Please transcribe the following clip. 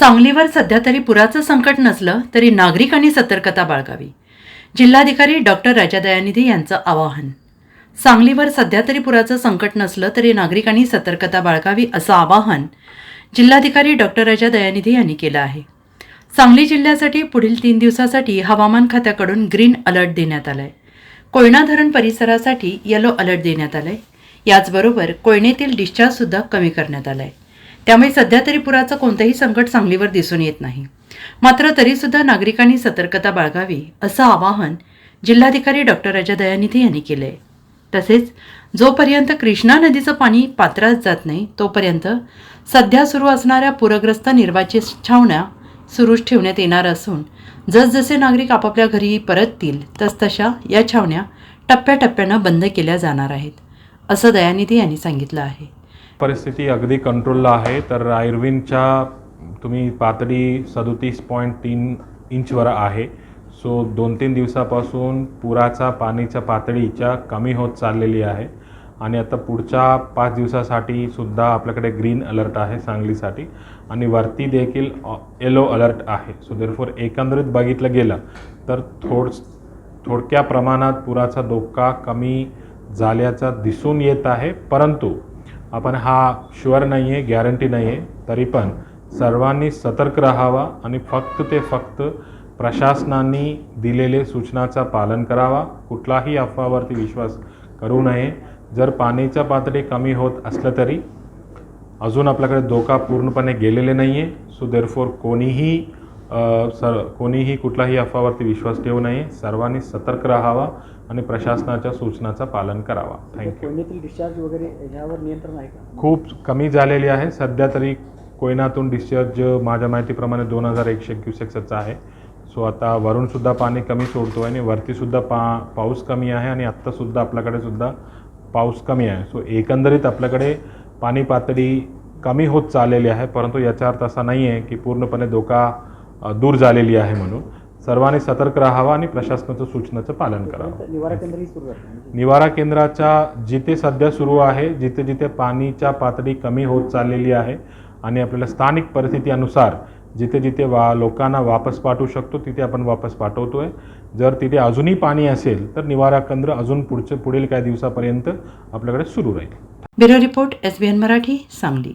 सांगलीवर सध्या तरी पुराचं संकट नसलं तरी नागरिकांनी सतर्कता बाळगावी. जिल्हाधिकारी डॉक्टर राजा दयानिधी यांचं आवाहन. सांगलीवर सध्या तरी पुराचं संकट नसलं तरी नागरिकांनी सतर्कता बाळगावी असं आवाहन जिल्हाधिकारी डॉक्टर राजा दयानिधी यांनी केलं आहे. सांगली जिल्ह्यासाठी पुढील तीन दिवसासाठी हवामान खात्याकडून ग्रीन अलर्ट देण्यात आलाय. कोयना धरण परिसरासाठी येलो अलर्ट देण्यात आलाय. याचबरोबर कोयनेतील डिस्चार्जसुद्धा कमी करण्यात आलाय. त्यामुळे सध्या तरी पुराचं कोणतंही संकट सांगलीवर दिसून येत नाही. मात्र तरीसुद्धा नागरिकांनी सतर्कता बाळगावी असं आवाहन जिल्हाधिकारी डॉक्टर राजा दयानिधी यांनी केलं आहे तसेच जोपर्यंत कृष्णा नदीचं पाणी पात्रात जात नाही तोपर्यंत सध्या सुरू असणाऱ्या पूरग्रस्त निर्वाचित छावण्या सुरूच ठेवण्यात येणार असून जसजसे नागरिक आपापल्या घरी परततील तसतशा या छावण्या टप्प्याटप्प्यानं बंद केल्या जाणार आहेत असं दयानिधी यांनी सांगितलं आहे. परिस्थिती अगदी कंट्रोलला आहे. तर आयुर्विनच्या तुम्ही पातळी सदोतीस पॉईंट तीन इंचवर आहे. सो दोन तीन दिवसापासून पुराचा पाणीच्या पातळीच्या कमी होत चाललेली आहे. आणि आता पुढच्या पाच दिवसासाठी सुद्धा आपल्याकडे ग्रीन अलर्ट आहे सांगलीसाठी. आणि वरती देखील येलो अलर्ट आहे. सो देरफोर एकंदरीत बघितलं गेलं तर थोड थोडक्या प्रमाणात पुराचा धोका कमी झाल्याचा दिसून येत आहे. परंतु आपण हा शुअर नाही आहे गॅरंटी नाही आहे तरी पण सर्वांनी सतर्क राहावा आणि फक्त ते फक्त प्रशासनाने दिलेले सूचनाचा पालन करावा. कुठलाही अफवावरती विश्वास करू नये. जर पाण्याच्या पातळी कमी होत असलं तरी अजून आपल्याकडे धोका पूर्णपणे गेलेले नाही आहे सो देरफोर कोणीही सर कोणीही कुठलाही अफवावरती विश्वास ठेवू नये. सर्वांनी सतर्क राहावा आणि प्रशासनाच्या सूचनाचं पालन करावा. थँक्यू डिस्चार्ज वगैरे ह्यावर नियंत्रण आहे का? खूप कमी झालेली आहे. सध्या तरी कोयनातून डिस्चार्ज माझ्या माहितीप्रमाणे दोन हजार एकशे क्युसेक्सचा आहे. सो आता वरूनसुद्धा पाणी कमी सोडतो आहे आणि वरतीसुद्धा पा पाऊस कमी आहे आणि आत्तासुद्धा आपल्याकडे सुद्धा पाऊस कमी आहे. सो एकंदरीत आपल्याकडे पाणी पातळी कमी होत चाललेली आहे. परंतु याचा अर्थ असा नाही आहे की पूर्णपणे धोका दूर झालेली आहे म्हणून. सर्वांनी सतर्क राहावा आणि प्रशासनाच्या सूचनाचं पालन करावं. निवारा केंद्रही सुरू राहतं म्हणजे? निवारा केंद्राच्या जिथे सध्या सुरू आहे जिथे जिथे पाणीच्या पातळी कमी होत चाललेली आहे आणि आपल्याला स्थानिक परिस्थितीनुसार जिथे जिथे वा लोकांना वापस पाठवू शकतो तिथे आपण वापस पाठवतोय. जर तिथे अजूनही पाणी असेल तर निवारा केंद्र अजून पुढचे पुढील काही दिवसापर्यंत आपल्याकडे सुरू राहील. Bureau report S B N Marathi Sangli.